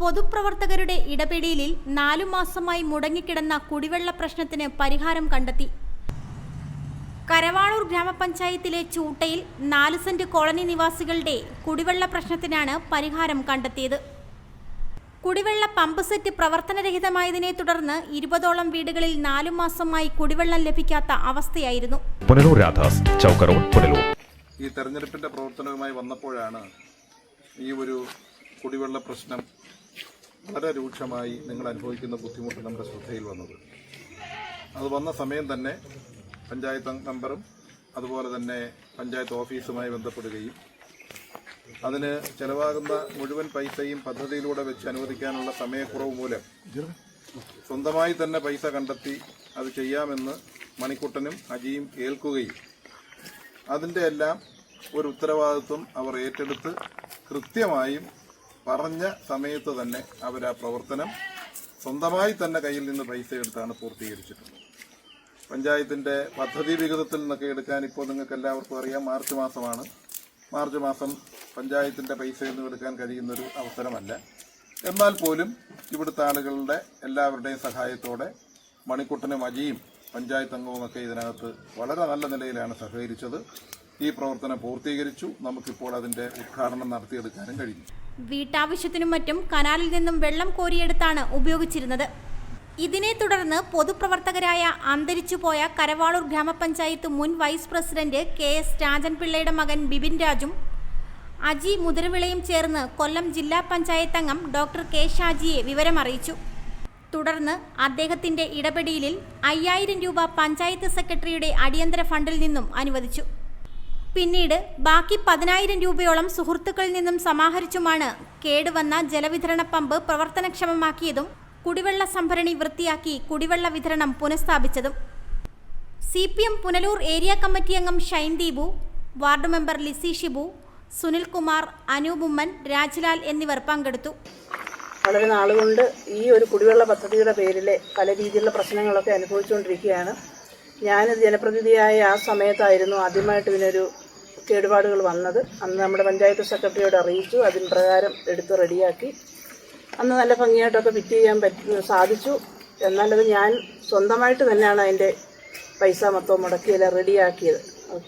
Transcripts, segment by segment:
പൊതുപ്രവർത്തകരുടെ ഇടപെടലിൽ നാലു മാസമായി മുടങ്ങിക്കിടന്ന കുടിവെള്ള പ്രശ്നത്തിന് പരിഹാരം കണ്ടെത്തി. കരവാളൂർ ഗ്രാമപഞ്ചായത്തിലെ ചൂട്ടയിൽ നാല് സെന്റ് കോളനി നിവാസികളുടെ കുടിവെള്ള പ്രശ്നത്തിനാണ് പരിഹാരം കണ്ടെത്തിയത്. കുടിവെള്ള പമ്പ് സെറ്റ് പ്രവർത്തനരഹിതമായതിനെ തുടർന്ന് ഇരുപതോളം വീടുകളിൽ നാലു മാസമായി കുടിവെള്ളം ലഭിക്കാത്ത അവസ്ഥയായിരുന്നു. പുനലൂർ രാധാസ് ചൗക്ക് റോഡ് പുനലൂർ. ഈ തെരഞ്ഞെടുപ്പിന്റെ പ്രവർത്തനവുമായി വന്നപ്പോഴാണ് ഈ ഒരു കുടിവെള്ള പ്രശ്നം വളരെ രൂക്ഷമായി നിങ്ങൾ അനുഭവിക്കുന്ന ബുദ്ധിമുട്ട് നമ്മുടെ ശ്രദ്ധയിൽ വന്നത്. അത് വന്ന സമയം തന്നെ പഞ്ചായത്ത് നമ്പറും അതുപോലെ തന്നെ പഞ്ചായത്ത് ഓഫീസുമായി ബന്ധപ്പെടുകയും അതിന് ചെലവാകുന്ന മുഴുവൻ പൈസയും പദ്ധതിയിലൂടെ വെച്ച് അനുവദിക്കാനുള്ള സമയക്കുറവ് മൂലം സ്വന്തമായി തന്നെ പൈസ കണ്ടെത്തി അത് ചെയ്യാമെന്ന് മണിക്കുട്ടനും അജിയും ഏൽക്കുകയും അതിന്റെ എല്ലാം ഒരു ഉത്തരവാദിത്വം അവർ ഏറ്റെടുത്ത് കൃത്യമായും പറഞ്ഞ സമയത്ത് തന്നെ അവർ ആ പ്രവർത്തനം സ്വന്തമായി തന്നെ കയ്യിൽ നിന്ന് പൈസ എടുത്താണ് പൂർത്തീകരിച്ചിട്ടുള്ളത്. പഞ്ചായത്തിന്റെ പദ്ധതി വിഹിതത്തിൽ നിന്നൊക്കെ എടുക്കാൻ ഇപ്പോൾ നിങ്ങൾക്ക് എല്ലാവർക്കും അറിയാം മാർച്ച് മാസമാണ്. മാർച്ച് മാസം പഞ്ചായത്തിന്റെ പൈസ നിന്ന് എടുക്കാൻ കഴിയുന്നൊരു അവസരമല്ല. എന്നാൽ പോലും ഇവിടുത്തെ ആളുകളുടെ എല്ലാവരുടെയും സഹായത്തോടെ മണിക്കുട്ടനും അജിയും പഞ്ചായത്ത് അംഗവുമൊക്കെ ഇതിനകത്ത് വളരെ നല്ല നിലയിലാണ് സഹകരിച്ചത്. ഈ പ്രവർത്തനം പൂർത്തീകരിച്ചു. നമുക്കിപ്പോൾ അതിന്റെ ഉദ്ഘാടനം നടത്തിയെടുക്കാനും കഴിഞ്ഞു. വീട്ടാവശ്യത്തിനും മറ്റും കനാലിൽ നിന്നും വെള്ളം കോരിയെടുത്താണ് ഉപയോഗിച്ചിരുന്നത്. ഇതിനെ തുടർന്ന് പൊതുപ്രവർത്തകരായ അന്തരിച്ചുപോയ കരവാളൂർ ഗ്രാമപഞ്ചായത്ത് മുൻ വൈസ് പ്രസിഡന്റ് കെ എസ് രാജൻപിള്ളയുടെ മകൻ ബിബിൻ രാജും അജി മുതിരവിളയും ചേർന്ന് കൊല്ലം ജില്ലാ പഞ്ചായത്ത് അംഗം ഡോക്ടർ കെ ഷാജിയെ വിവരമറിയിച്ചു. തുടർന്ന് അദ്ദേഹത്തിന്റെ ഇടപെടലിൽ അയ്യായിരം രൂപ പഞ്ചായത്ത് സെക്രട്ടറിയുടെ അടിയന്തര ഫണ്ടിൽ നിന്നും അനുവദിച്ചു. പിന്നീട് ബാക്കി പതിനായിരം രൂപയോളം സുഹൃത്തുക്കളിൽ നിന്നും സമാഹരിച്ചുമാണ് കേടുവന്ന ജലവിതരണ പമ്പ് പ്രവർത്തനക്ഷമമാക്കിയതും കുടിവെള്ള സംഭരണി വൃത്തിയാക്കി കുടിവെള്ള വിതരണം പുനഃസ്ഥാപിച്ചതും. C P M Punalur area committee അംഗം ഷൈൻ ദീപു വാർഡ് മെമ്പർ ലിസി ഷിബു സുനിൽകുമാർ അനൂപുമ്മൻ രാജ്ലാൽ എന്നിവർ പങ്കെടുത്തു. വളരെ നാളുകൊണ്ട് ഈ ഒരു കുടിവെള്ള പദ്ധതിയുടെ പേരിലെ പല രീതിയിലുള്ള പ്രശ്നങ്ങളൊക്കെ അനുഭവിച്ചുകൊണ്ടിരിക്കുകയാണ്. ഞാനിത് ജനപ്രതിനിധിയായ ആ സമയത്തായിരുന്നു ആദ്യമായിട്ട് ഇതിനൊരു കേടുപാടുകൾ വന്നത്. അന്ന് നമ്മുടെ പഞ്ചായത്ത് സെക്രട്ടറിയോട് അറിയിച്ചു. അതിന് പ്രകാരം എടുത്ത് റെഡിയാക്കി. അന്ന് നല്ല ഭംഗിയായിട്ടൊക്കെ ഫിറ്റ് ചെയ്യാൻ പറ്റി സാധിച്ചു. എന്നാലത് ഞാൻ സ്വന്തമായിട്ട് തന്നെയാണ് അതിന്റെ പൈസ മൊത്തം മുടക്കിയെല്ലാം റെഡിയാക്കിയത്.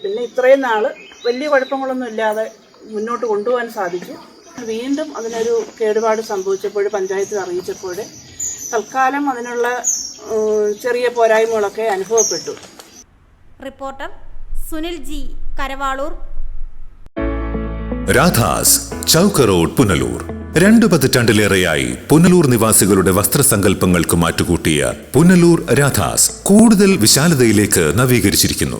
പിന്നെ ഇത്രയും നാൾ വലിയ കുഴപ്പങ്ങളൊന്നും ഇല്ലാതെ മുന്നോട്ട് കൊണ്ടുപോകാൻ സാധിച്ചു. വീണ്ടും അതിനൊരു കേടുപാട് സംഭവിച്ചപ്പോൾ പഞ്ചായത്തിൽ അറിയിച്ചപ്പോൾ തൽക്കാലം അതിനുള്ള ചെറിയ പോരായ്മകളൊക്കെ അനുഭവപ്പെട്ടു. Reporter Sunil G Karavalur. Radhas Chowk road Punalur. രണ്ടു പതിറ്റാണ്ടിലേറെയായി പുനലൂർ നിവാസികളുടെ വസ്ത്രസങ്കല്പങ്ങൾക്ക് മാറ്റുകൂട്ടിയ പുനലൂർ രാധാസ് കൂടുതൽ വിശാലതയിലേക്ക് നവീകരിച്ചിരിക്കുന്നു.